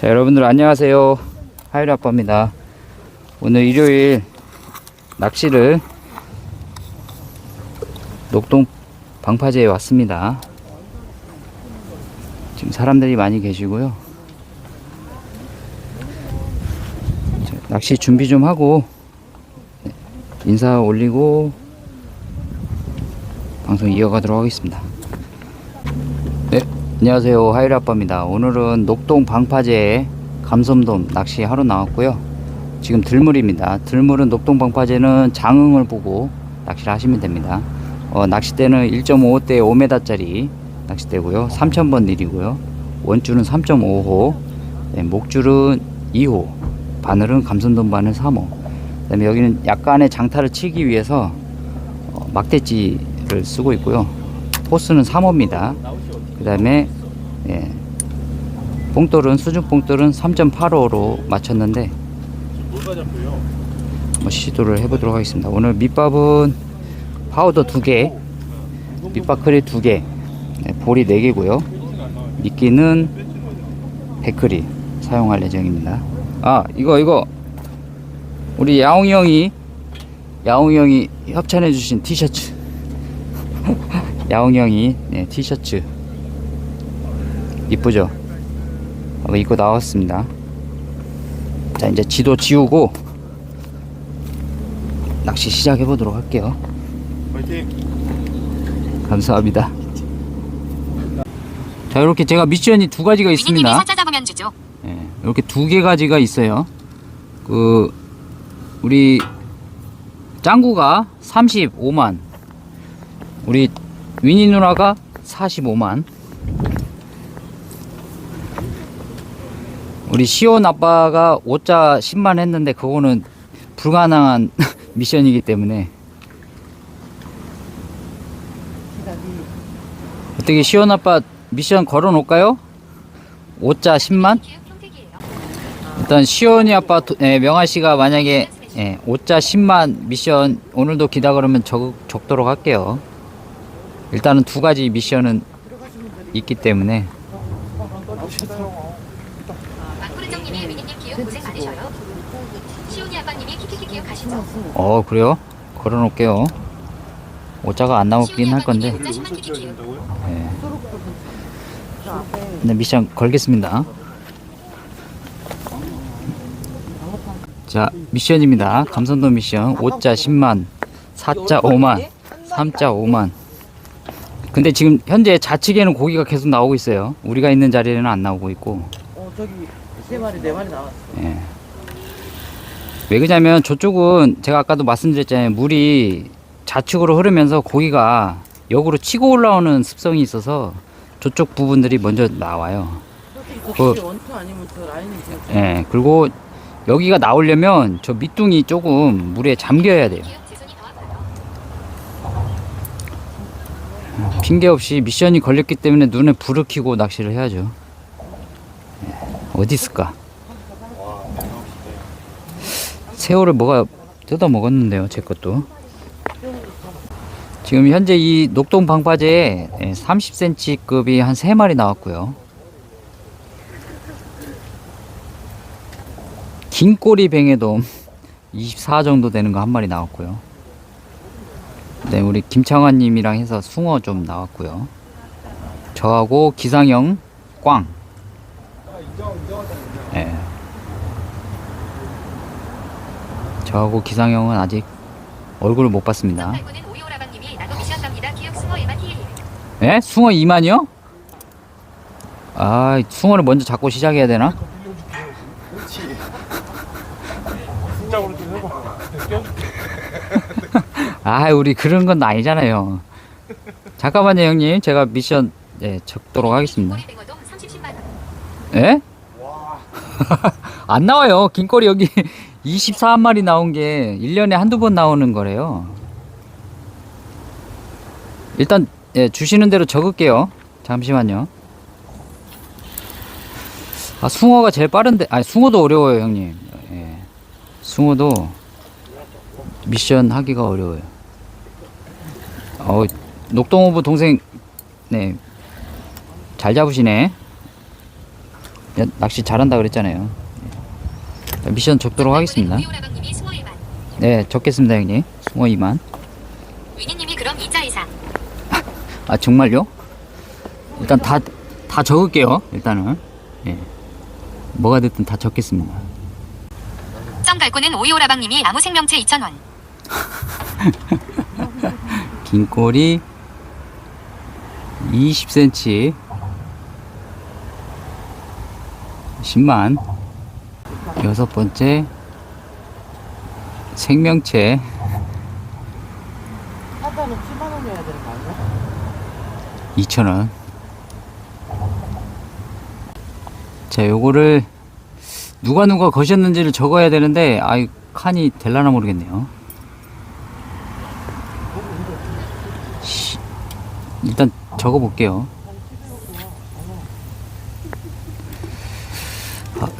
자 여러분들 안녕하세요. 하이리 아빠입니다. 오늘 일요일 낚시를 녹동 방파제에 왔습니다. 지금 사람들이 많이 계시고요. 자, 낚시 준비 좀 하고 네, 인사 올리고 방송 이어가도록 하겠습니다. 네 안녕하세요. 하이리 아빠입니다. 오늘은 녹동 방파제 감섬돔 낚시 하러 나왔고요. 지금 들물입니다. 들물은 녹동 방파제는 장흥을 보고 낚시를 하시면 됩니다. 어, 낚싯대는 1.5대 5m짜리 낚싯대고요. 3000번 일이고요. 원줄은 3.5호 네, 목줄은 2호 바늘은 감섬돔 바늘 3호. 그 다음에 여기는 약간의 장타를 치기 위해서 어, 막대지를 쓰고 있고요. 포스는 3호입니다 그 다음에 예, 뽕돌은 수중 뽕돌은 3.85로 맞췄는데 한번 시도를 해보도록 하겠습니다. 오늘 밑밥은 파우더 2개, 밑밥클이 2개, 네, 볼이 4개고요. 미끼는 100클이 사용할 예정입니다. 아 이거 이거 우리 야옹이 형이 야옹이 형이 협찬해 주신 티셔츠 야옹이 형이 네, 티셔츠 이쁘죠? 어, 입고 나왔습니다. 자, 이제 지도 지우고 낚시 시작해 보도록 할게요. 파이팅! 감사합니다. 자, 이렇게 제가 미션이 두 가지가 있습니다. 잡으면 주죠. 예, 이렇게 두 개 가지가 있어요. 그 우리 짱구가 35만, 우리 위니 누나가 45만, 우리 시온 아빠가 5자 10만 했는데 그거는 불가능한 미션이기 때문에 어떻게 시온 아빠 미션 걸어 놓을까요? 5자 10만? 기획 평택이에요. 일단 시온이 아빠 도- 예, 명아 씨가 만약에 예, 5자 10만 미션 오늘도 기다 그러면 적, 적도록 할게요. 일단은 두 가지 미션은 있기 때문에 망구르정님이 위니님 기획 고생 많으셔요. 시온이 아빠님이 어 그래요? 걸어 놓을게요. 5자가 안 나오긴 할 건데 시온이 아빠님이 5자 10만 키키 기획. 예. 네, 미션 걸겠습니다. 자, 미션입니다. 감선도 미션. 5자 10만, 4자 5만, 3자 5만. 근데 지금 현재 좌측에는 고기가 계속 나오고 있어요. 우리가 있는 자리에는 안 나오고 있고. 어 저기 세 마리 네 마리 나왔어. 예. 왜 그러냐면 저쪽은 제가 아까도 말씀드렸잖아요. 물이 좌측으로 흐르면서 고기가 역으로 치고 올라오는 습성이 있어서 저쪽 부분들이 먼저 나와요. 그- 혹시 원투 아니면 저 라인이 지금 예. 그리고 여기가 나오려면 저 밑둥이 조금 물에 잠겨야 돼요. 핑계 없이 미션이 걸렸기 때문에 눈에 불을 켜고 낚시를 해야죠. 예. 어디 있을까? 새우를 뭐가 뜯어 먹었는데요, 제 것도. 지금 현재 이 녹동 방파제에 30cm급이 한 3마리 나왔고요. 긴 꼬리 뱅에돔 24 정도 되는 거 한 마리 나왔고요. 네, 우리 김창환 님이랑 해서 숭어 좀 나왔고요. 저하고 기상형 꽝. 저하고 기상형은 아직 얼굴을 못 봤습니다. 예? 숭어 2만이요? 아, 숭어를 먼저 잡고 시작해야 되나? 아, 우리 그런 건 아니잖아요. 잠깐만요, 형님. 제가 미션 예, 적도록 하겠습니다. 꼬리 뱅어돔 30, 10만 원. 예? 안 나와요. 긴꼬리 여기 24마리 나온 게 1년에 한두 번 나오는 거래요. 일단 예, 주시는 대로 적을게요. 잠시만요. 아, 숭어가 제일 빠른데 아니 숭어도 어려워요, 형님. 예. 숭어도 미션 하기가 어려워요. 어, 녹동호부 동생 네. 잘 잡으시네. 야, 낚시 잘한다 그랬잖아요. 자, 미션 적도록 하겠습니다. 우이오라방님이 스모 1만. 네, 적겠습니다, 형님. 숭어 2만. 위니님이 그럼 2자 이상. 아, 정말요? 일단 다, 다 적을게요. 일단은. 예. 뭐가 됐든 다 적겠습니다. 점 갈고는 오이오라방님이 아무 생명체 2,000원. 긴 꼬리 20cm 10만 여섯 번째 생명체. 사자는 7만 원이어야 되는 거 아니야? 2,000원. 자 요거를 누가 누가 거셨는지를 적어야 되는데 아이 칸이 될라나 모르겠네요. 시- 일단 적어 볼게요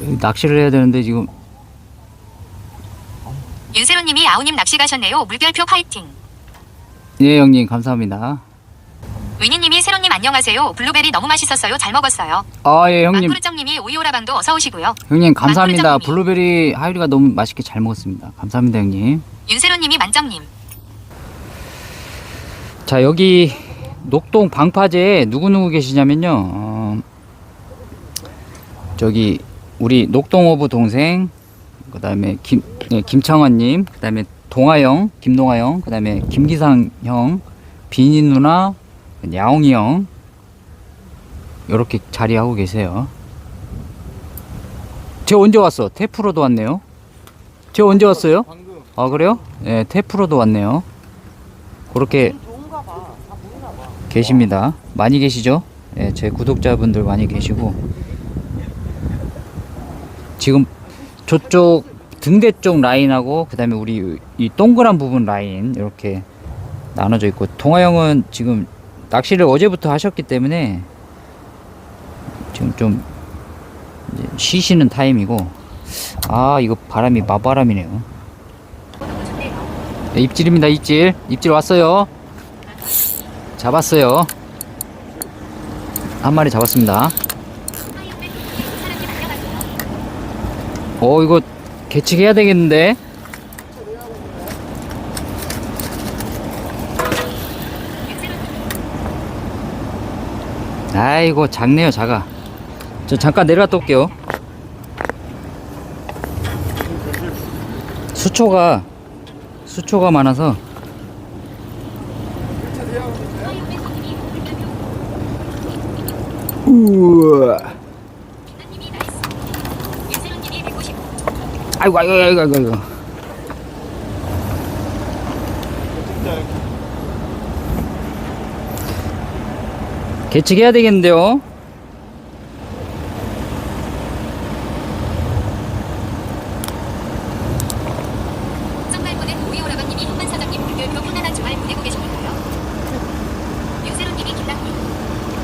낚시를 해야 되는데 지금 윤세로님이 아우님 낚시 가셨네요. 물결표 파이팅. 예 형님 감사합니다 위니님이 세로님 안녕하세요. 블루베리 너무 맛있었어요. 잘 먹었어요. 아 예 형님 망구르정님이 오이오라방도 어서 오시고요. 형님 감사합니다. 블루베리 하유리가 너무 맛있게 잘 먹었습니다 감사합니다 형님 윤세로님이 만정님. 자 여기 녹동 방파제에 누구누구 계시냐면요 어, 저기 우리 녹동어부 동생 그 다음에 김, 예, 김창환님 그 다음에 동아형 김동아형 그 다음에 김기상 형 비니 누나 야옹이 형 이렇게 자리하고 계세요 쟤 언제 왔어? 테프로도 왔네요 쟤 언제 왔어요? 아 그래요? 네 테프로도 왔네요 그렇게. 계십니다. 많이 계시죠? 예, 제 구독자분들 많이 계시고 지금 저쪽 등대 쪽 라인하고 그다음에 우리 이 동그란 부분 라인 이렇게 나눠져 있고 동아 형은 지금 낚시를 어제부터 하셨기 때문에 지금 좀 쉬시는 타임이고 아 이거 바람이 마바람이네요. 네, 입질입니다 입질 입질 왔어요. 잡았어요. 한 마리 잡았습니다. 어, 이거 개측해야 되겠는데? 아이고, 작네요, 작아. 저 잠깐 내려갔다 올게요. 수초가, 수초가 많아서. 우와. 윤세로님이 150. 아이고 아이고 아이고 아이고 아이고. 개측해야 되겠는데요.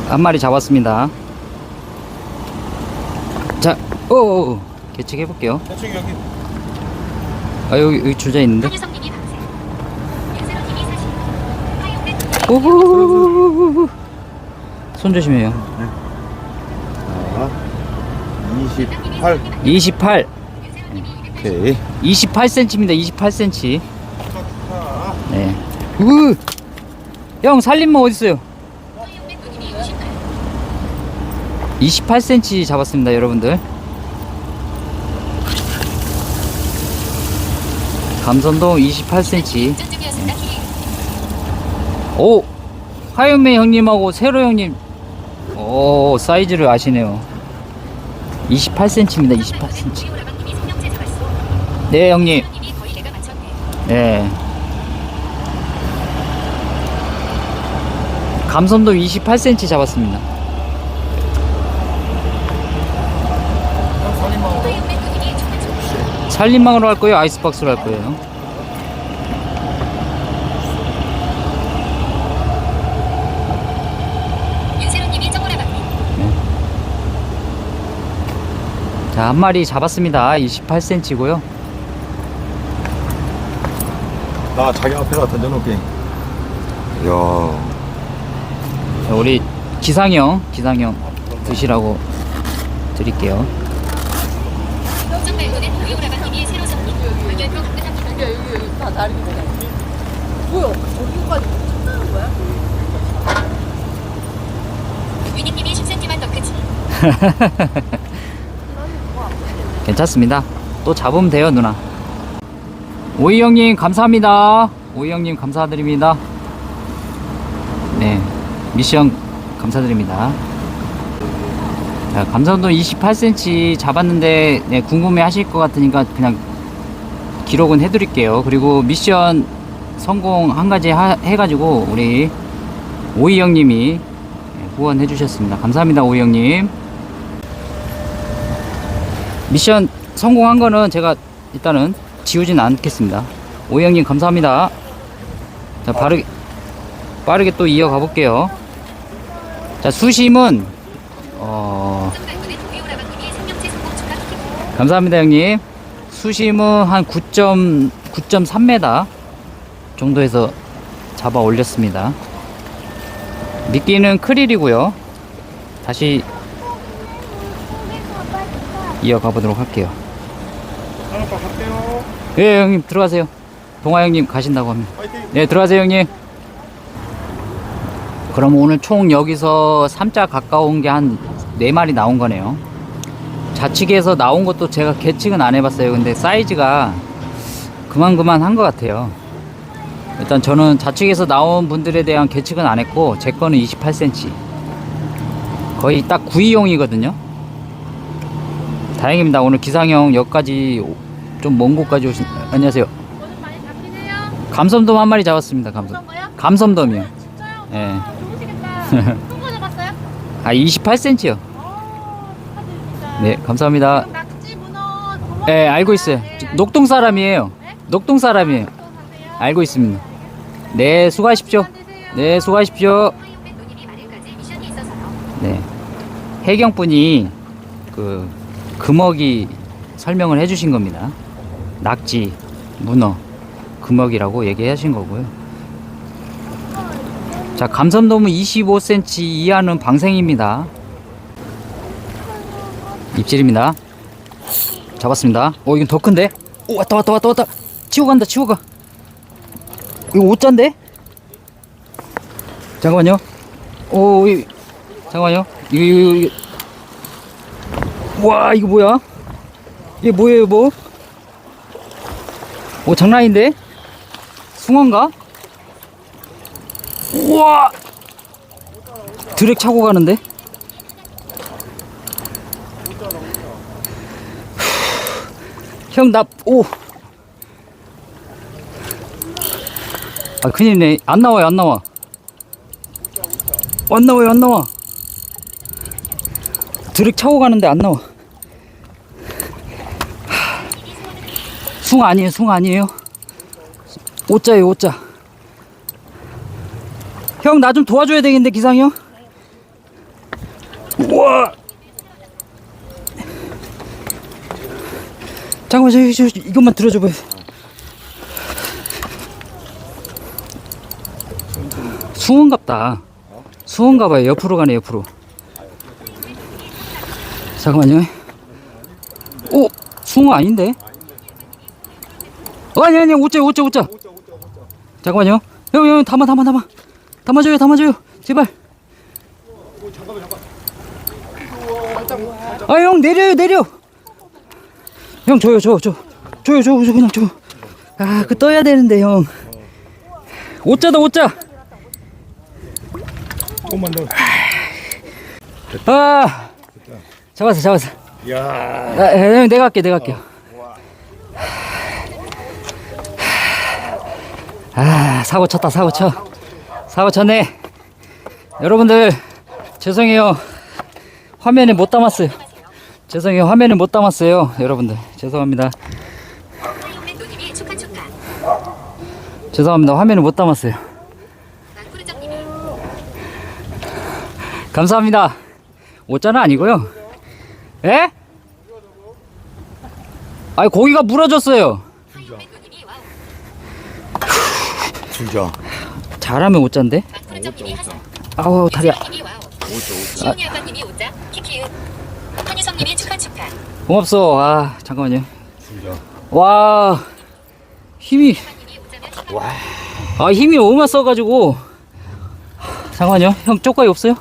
한 마리 잡았습니다. 자 오오오 개측해 볼게요 대충 여기 아 여기 여기 줄자 있는데 한유성님이 방생. 윤세로님이 사실. 하용백 오호호호호호 손 조심해요 자28 28 윤세로님이 280. 오케이 28cm입니다 28cm 자 네. 우! 형 살림모 누님이 58. 28cm 잡았습니다, 여러분들. 감선동 28cm. 운전 중이었습니다. 키리. 오! 화요매 형님하고 세로 형님. 오, 사이즈를 아시네요. 28cm입니다, 28cm. 오이오라방님이 생명체 잡았어. 네, 형님. 네. 감선동 28cm 잡았습니다. 하용백 누님이 중간 중. 살림망으로 할 거예요? 아이스박스로 할 거예요? 윤세로님이 정오라방님. 자, 한 마리 잡았습니다. 28cm고요. 나 자기 앞에다 던져놓을게 이야 자, 우리 기상형, 기상형 드시라고 드릴게요. 정발보는 오이오라방님이 새로 성님 의견표 감사합니다. 여기 여기 여기 다 다른 거야. 뭐야? 저기까지 찾는 거야? 위님님이 10cm만 더 크지. 괜찮습니다. 또 잡으면 돼요, 누나. 오이 형님, 감사합니다. 오이 형님, 감사드립니다. 네, 미션 감사드립니다. 자, 감사도 28cm 잡았는데, 네, 궁금해 하실 것 같으니까 그냥 기록은 해드릴게요. 그리고 미션 성공 한 가지 하- 해가지고, 우리 오이 형님이 네, 후원해 주셨습니다. 감사합니다, 오이 형님. 미션 성공한 거는 제가 일단은 지우진 않겠습니다. 오영님 감사합니다. 자 빠르게 빠르게 또 이어가 볼게요. 자 수심은 어. 감사합니다 형님. 수심은 한 9점 9.3m 정도에서 잡아 올렸습니다. 미끼는 크릴이고요. 다시 이어가 보도록 할게요. 하나씩 할게요. 예, 형님 들어가세요. 동아 형님 가신다고 합니다. 파이팅. 네, 들어가세요, 형님. 그럼 오늘 총 여기서 3자 가까운 게 한 4마리 나온 거네요. 좌측에서 나온 것도 제가 계측은 안 해봤어요. 근데 사이즈가 그만 그만 한 것 같아요. 일단 저는 좌측에서 나온 분들에 대한 계측은 안 했고, 제 거는 28cm. 거의 딱 구이용이거든요. 다행입니다. 오늘 기상형 여기까지 좀 먼 곳까지 오신, 안녕하세요. 오늘 많이 잡히네요. 감섬돔 한 마리 잡았습니다. 감섬. 거요? 감섬돔이요. 진짜요? 예. 좋으시겠다. 큰거 잡았어요? 아 28cm요. 어, 축하드립니다. 네, 감사합니다. 그럼 낙지, 문어, 도마. 네, 알고 있어요. 저 녹동 사람이에요. 네? 녹동 사람이에요. 또 사세요. 알고 있습니다. 네, 수고하십시오. 만드세요. 네, 수고하십시오. 말일까지 미션이 있어서요. 네. 해경분이 그 금어기 설명을 해주신 겁니다. 낙지, 문어, 금어기라고 얘기하신 거고요. 자, 감섬돔은 25cm 이하는 방생입니다. 입질입니다. 잡았습니다. 어, 이건 더 큰데? 오, 왔다, 왔다, 왔다, 왔다. 치고 간다, 치고 가. 이거 5자인데? 잠깐만요. 오, 이, 잠깐만요. 이거, 이거, 이거. 와, 이거 뭐야? 이게 뭐예요, 뭐? 오, 장난인데? 숭어인가? 우와! 드랙 차고 가는데? 형, 나, 오! 아, 큰일이네. 안 나와요, 안 나와. 안 나와요, 안 나와. 드랙 차고 가는데 안 나와. 숭 아니에요, 숭 아니에요. 오자예요, 오자. 형, 나 좀 도와줘야 되겠는데, 기상이 형? 우와! 잠깐만, 저, 저, 저, 이것만 들어줘봐요. 숭어인갑다. 숭어인가봐요, 옆으로 가네, 옆으로. 잠깐만요. 오, 숭어 아닌데? 어, 아니 아니 오자 오자 오자. 잠깐만요. 형, 형, 담아 담아 담아. 담아줘요 담아줘요. 제발. 아, 형 내려요 내려. 형 줘요 줘 줘. 줘요 줘, 줘 그냥 줘. 아, 그 떠야 되는데 형. 오자다 오자. 조금만 더. 아, 잡았어 잡았어. 야. 아, 형 내가 할게 내가 할게요. 아 사고 쳤다 사고 쳐. 사고 쳤네. 여러분들 죄송해요. 화면에 못 담았어요. 죄송해요. 화면에 못 담았어요 여러분들. 죄송합니다. 죄송합니다. 화면에 못 담았어요. 감사합니다. 오자는 아니고요. 에? 아니 고기가 물어졌어요 줄자. 잘하면 오짠데? 오자 오자. 아우 다리야. 오자 오자. 한유성님이 축하 축하. 고맙소. 아 잠깐만요. 줄자. 와 힘이 와. 아 힘이 너무 써가지고 잠깐만요. 형 쪽가위 없어요?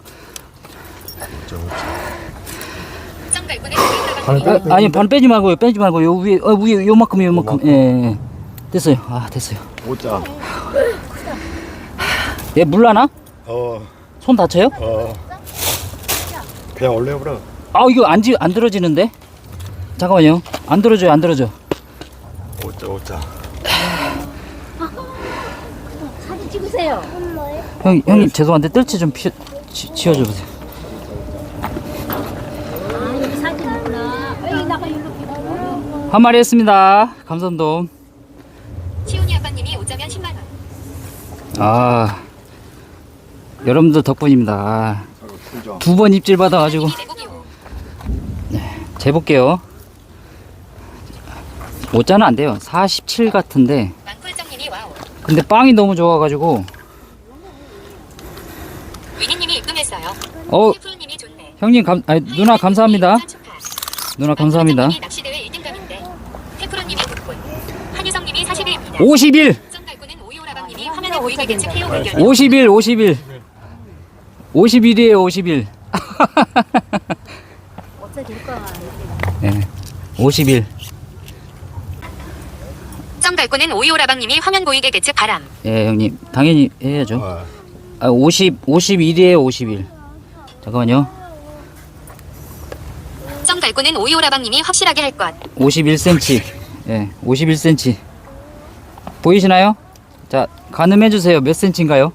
오자 오자. 아, 아 네. 아니 반 빼지 말고요. 빼지 말고 요 위에 어, 위에 요만큼 요만큼 예, 예, 됐어요. 아 됐어요. 오자. 얘 물나나? 어, 손 다쳐요? 어. 그냥 올려버려. 아 이거 안, 지, 안 들어지는데? 잠깐만요 안 들어져요 안 들어져 오자, 오자. 사진 찍으세요. 형, 형님 죄송한데 뜰채 좀 피, 지, 지어줘 보세요 한 마리 했습니다 감사합니다 치훈이 아빠님이 오자면 10만 원. 아 여러분들 덕분입니다. 아, 두번 입질 받아가지고 네, 재볼게요. 5자는 안 돼요. 47 같은데 근데 빵이 너무 좋아가지고 위니님이 입금했어요. 어, 형님 감, 아니, 누나 감사합니다. 누나 감사합니다. 51! 51, 51. 51이에요, 51. 없어질 거야. 네, 51. 썸 갈고는 오이오라방님이 황현고익의 계측 바람. 예, 형님. 당연히 해야죠. 아, 50, 51이에요, 51. 잠깐만요. 썸 갈고는 오이오라방님이 확실하게 할 것. 51cm. 예, 51cm. 보이시나요? 자, 가늠해 주세요. 몇 cm인가요?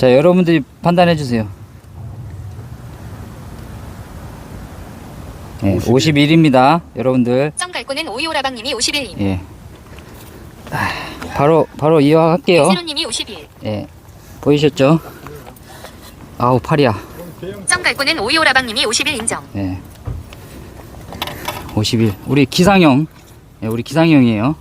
자 여러분들이 판단해 주세요 네, 51. 입니다 여러분들 점 갈고는 오이오라방님이 51님 예. 아, 바로 바로 이어갈게요 세로님이 51 예. 보이셨죠? 아우 팔이야 점 갈고는 오이오라방님이 51 인정 예. 51 우리 기상형 예, 우리 기상형이에요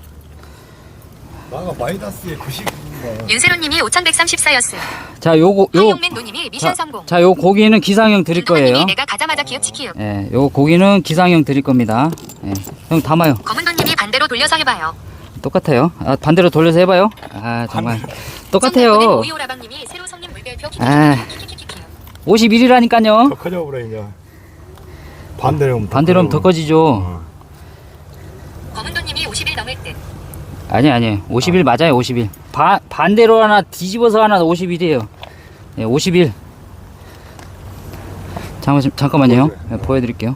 마가 마이다스에 90 네. 윤세로님이 5134였음. 자, 요거 요 하용맨 노님이 미션 성공. 자, 요 고기는 기상형 드릴 거예요. 내가 가자마자 기어치키요. 예, 요 고기는 기상형 드릴 겁니다. 예. 형 담아요. 검은 노님이 반대로 돌려서 해봐요. 똑같아요. 아, 반대로 돌려서 해봐요. 아, 정말 똑같아요. 오이오라방님이 새로 성님 물결표 아. 51이라니까요. 더 커져 버려 이제. 반대로 반대로 더 커지죠. 어. 아니 아니 50일 맞아요 50일 바, 반대로 하나 뒤집어서 하나 50일이에요 네, 50일 잠깐, 잠깐만요 네, 보여드릴게요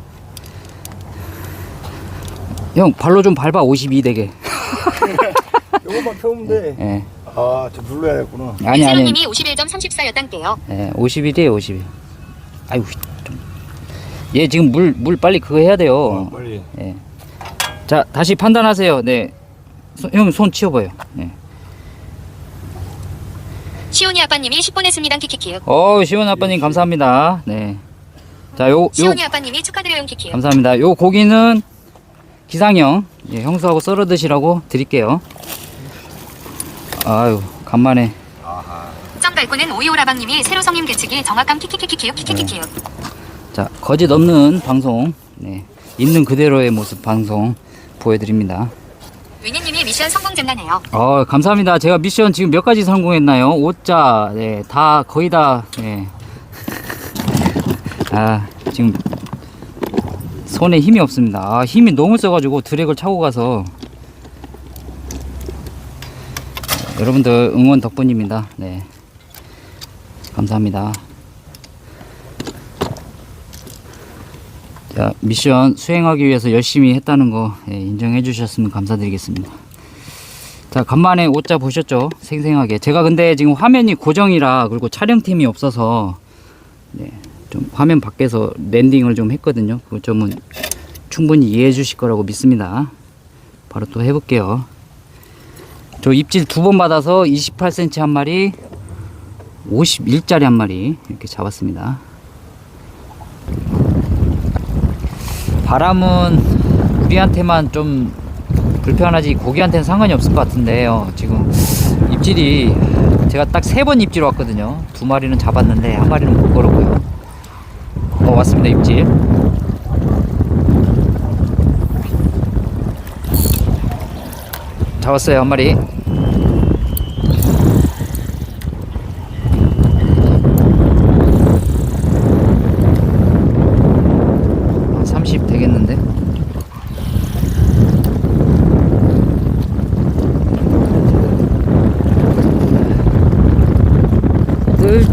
형 발로 좀 밟아 52 되게 요것만 펴면 돼. 예. 아, 저 눌러야 겠구나. 아니 아니 유세로님이 51.34였단께요. 예, 50일이에요 50일 아이고 좀. 얘 지금 물 물 빨리 그거 해야 돼요 어, 빨리. 예. 자 다시 판단하세요 네 형 손 치워봐요 네. 시온이 아빠님이 10번 했습니다. 키키키요. 어 시원 아빠님 감사합니다 네. 네자 요 요 시온이 아빠님이 축하드려요. 키키요. 감사합니다. 요 고기는 기상형 예, 형수하고 썰어 드시라고 드릴게요. 아유 간만에. 점 밟고는 오이오라방님이 새로 성님 계측이 정확함 키키키키키요. 키키키키요. 자 거짓 없는 방송 네, 있는 그대로의 모습 방송 보여드립니다. 미션 성공 잼나네요. 어 감사합니다. 제가 미션 지금 몇 가지 성공했나요? 5자 네, 다 거의 다 네. 아 지금 손에 힘이 없습니다. 아, 힘이 너무 세가지고 드랙을 차고 가서 여러분들 응원 덕분입니다. 네 감사합니다. 자 미션 수행하기 위해서 열심히 했다는 거 예, 인정해 주셨으면 감사드리겠습니다. 자 간만에 옷자 보셨죠? 생생하게. 제가 근데 지금 화면이 고정이라 그리고 촬영팀이 없어서 네, 좀 화면 밖에서 랜딩을 좀 했거든요. 그 점은 충분히 이해해 주실 거라고 믿습니다. 바로 또 해볼게요. 저 입질 두 번 받아서 28cm 한 마리 51짜리 한 마리 이렇게 잡았습니다. 바람은 우리한테만 좀 불편하지 고기한테는 상관이 없을 것 같은데요. 지금 입, 입질이 제가 딱 세 번 입질 왔거든요. 두 마리는 잡았는데 한 마리는 못 걸었고요. 어 왔습니다 입질. 잡았어요 한 마리. 한 30 되겠는데?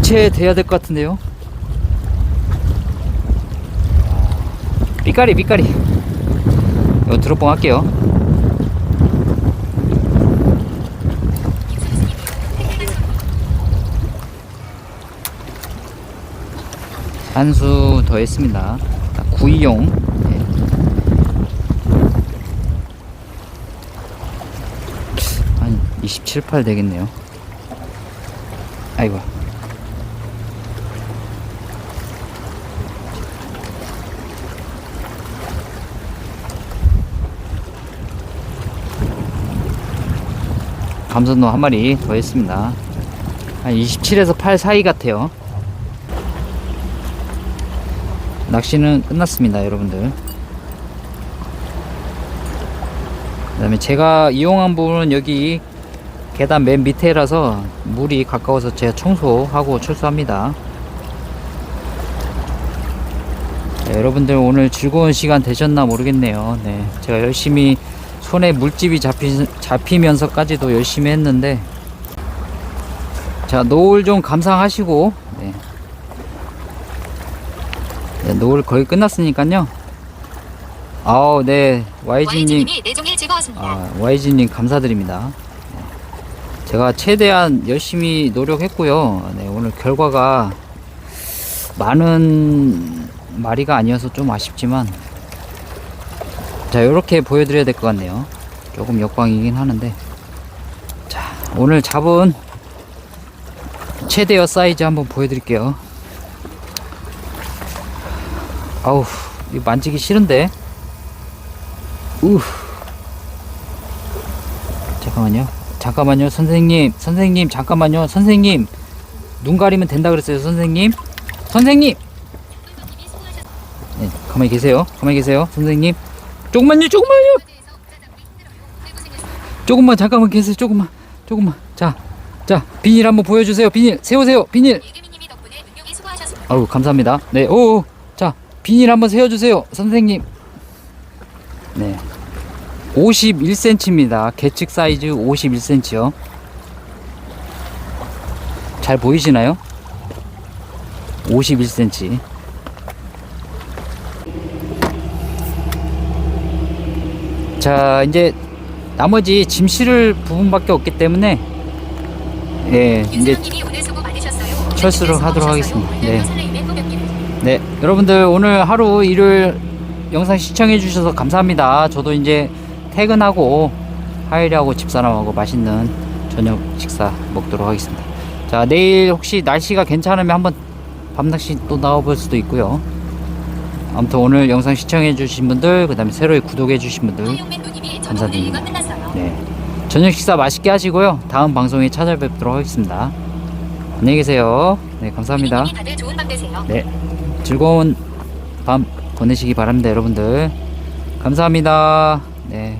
뜰채 돼야 될 것 같은데요. 삐까리 삐까리. 이거 드롭봉 할게요. 한 수 더 했습니다. 구이용. 네. 한 27, 8 되겠네요. 아이고. 감선도 한 마리 더 했습니다. 한 27에서 8 사이 같아요. 낚시는 끝났습니다, 여러분들. 그 다음에 제가 이용한 부분은 여기 계단 맨 밑에라서 물이 가까워서 제가 청소하고 출소합니다. 네, 여러분들 오늘 즐거운 시간 되셨나 모르겠네요. 네, 제가 열심히 손에 물집이 잡히, 잡히면서까지도 열심히 했는데 자 노을 좀 감상하시고 네. 네, 노을 거의 끝났으니까요. 아우 네 YG님. 아, YG님 감사드립니다. 네. 제가 최대한 열심히 노력했고요. 네, 오늘 결과가 많은 마리가 아니어서 좀 아쉽지만 자 이렇게 보여드려야 될 것 같네요. 조금 역광이긴 하는데 자 오늘 잡은 최대어 사이즈 한번 보여드릴게요. 아우 이거 만지기 싫은데 우 잠깐만요. 잠깐만요, 선생님. 선생님, 잠깐만요. 선생님. 눈 가리면 된다 그랬어요, 선생님. 선생님. 네, 가만히 계세요. 가만히 계세요, 선생님. 조금만요, 조금만요. 조금만 잠깐만 계세요, 조금만, 조금만. 자, 자, 비닐 한번 보여주세요. 비닐 세우세요, 비닐. 아우 감사합니다. 네, 오, 자 비닐 한번 세워주세요, 선생님. 네, 51cm입니다. 계측 사이즈 51cm요. 잘 보이시나요? 51cm. 자, 이제 나머지 짐 실을 부분밖에 없기 때문에 예, 이제. 철수를 하도록. 하겠습니다. 네. 네, 여러분들 오늘 하루 일요일 영상 시청해 주셔서 감사합니다. 저도 이제 퇴근하고 하율이하고 집사람하고 맛있는 저녁 식사 먹도록 하겠습니다. 자, 내일 혹시 날씨가 괜찮으면 한번 밤낚시 또 나와볼 수도 있고요. 아무튼 오늘 영상 시청해 주신 분들, 그 다음에 새로 구독해 주신 분들, 감사드립니다. 네. 저녁 식사 맛있게 하시고요. 다음 방송에 찾아뵙도록 하겠습니다. 안녕히 계세요. 네, 감사합니다. 네. 즐거운 밤 보내시기 바랍니다, 여러분들. 감사합니다. 네.